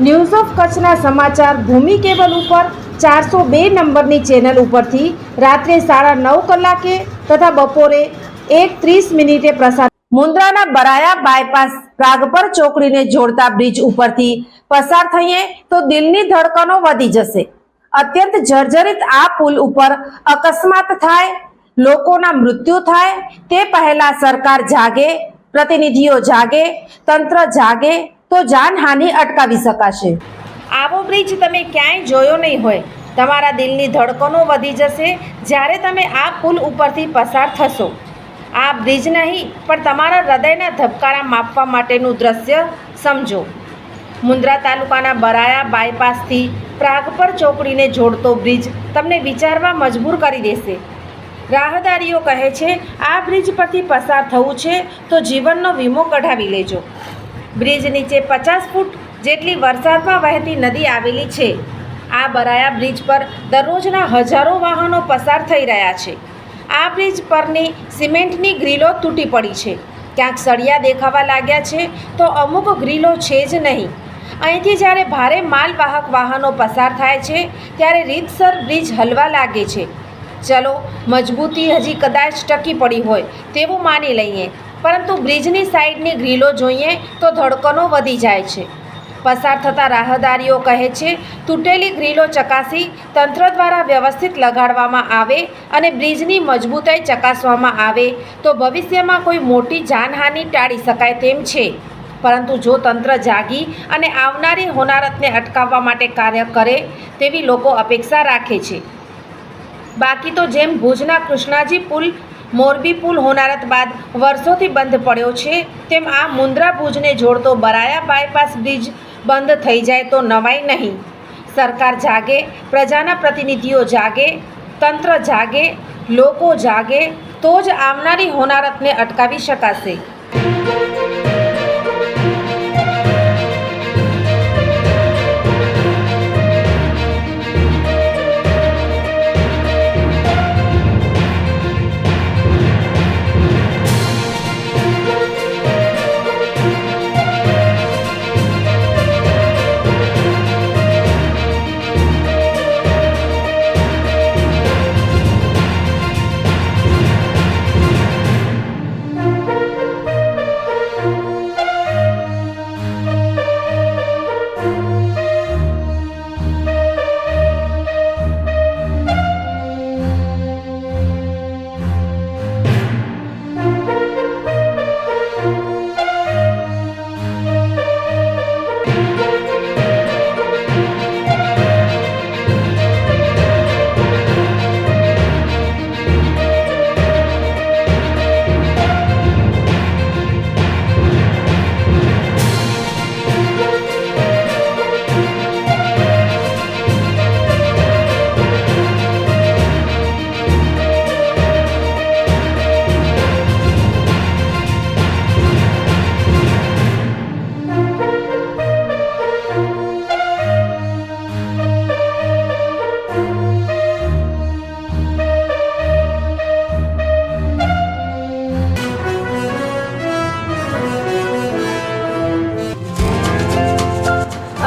news of કચ્છના સમાચાર ભૂમિ cable ઉપર ચારસો બે નંબરની ચેનલ ઉપરથી રાત્રે સાડા નવ કલાકે તથા બપોરે એક ત્રીસ મિનિટે પ્રસાર મુન્દ્રાના બરાયા બાયપાસ રાગપર ચોકડીને જોડતા બ્રિજ ઉપરથી પસાર થઈએ તો દિલની ધડકનો વધી જશે. અત્યંત જર્જરિત આ પુલ ઉપર અકસ્માત થાય, લોકોના મૃત્યુ થાય, તે પહેલા સરકાર જાગે, પ્રતિનિધિઓ જાગે, તંત્ર જાગે તો જાનહાનિ અટકાવી શકાશે. આવો બ્રિજ તમે ક્યાંય જોયો નહીં હોય. તમારા દિલની ધડકનો વધી જશે જ્યારે તમે આ પુલ ઉપરથી પસાર થશો. આ બ્રિજ નહીં, પણ તમારા હૃદયના ધબકારા માપવા માટેનું દ્રશ્ય સમજો. મુન્દ્રા તાલુકાના બરાયા બાયપાસથી પ્રાગપર ચોકડીને જોડતો બ્રિજ તમને વિચારવા મજબૂર કરી દેશે. રાહદારીઓ કહે છે, આ બ્રિજ પરથી પસાર થવું છે, તો જીવનનો વીમો કઢાવી લેજો. બ્રિજ નીચે પચાસ ફૂટ જેટલી વરસાદમાં વહેતી નદી આવેલી છે. આ બરાયા બ્રિજ પર દરરોજના હજારો વાહનો પસાર થઈ રહ્યા છે. આ બ્રિજ પરની સિમેન્ટની ગ્રીલો તૂટી પડી છે. ક્યાંક સળિયા દેખાવા લાગ્યા છે તો અમુક ગ્રીલો છે જ નહીં. અહીંથી જ્યારે ભારે માલવાહક વાહનો પસાર થાય છે, ત્યારે રીતસર બ્રિજ હલવા લાગે છે. ચલો, મજબૂતી હજી કદાચ ટકી પડી હોય, તેવું માની લઈએ. પરંતુ બ્રિજની સાઈડની ગ્રીલો જોઈએ તો ધડકનો વધી જાય છે. પસાર થતા રાહદારીઓ કહે છે, તૂટેલી ગ્રીલો ચકાસી તંત્ર દ્વારા વ્યવસ્થિત લગાડવામાં આવે અને બ્રિજની મજબૂતાઈ ચકાસવામાં આવે તો ભવિષ્યમાં કોઈ મોટી જાનહાનિ ટાળી શકાય તેમ છે. પરંતુ જો તંત્ર જાગી અને આવનારી હોનારતને અટકાવવા માટે કાર્ય કરે તેવી લોકો અપેક્ષા રાખે છે. બાકી તો જેમ ભુજના કૃષ્ણાજી પુલ મોરબી પુલ હોનારત બાદ વર્ષોથી બંધ પડ્યો છે. તેમ આ મુન્દ્રા ભુજને જોડતો બરાયા બાયપાસ બ્રિજ બંધ થઈ જાય તો નવાઈ નહીં. સરકાર જાગે, પ્રજાના પ્રતિનિધિઓ જાગે, તંત્ર જાગે, લોકો જાગે, તો જ આવનારી હોનારતને અટકાવી શકાશે.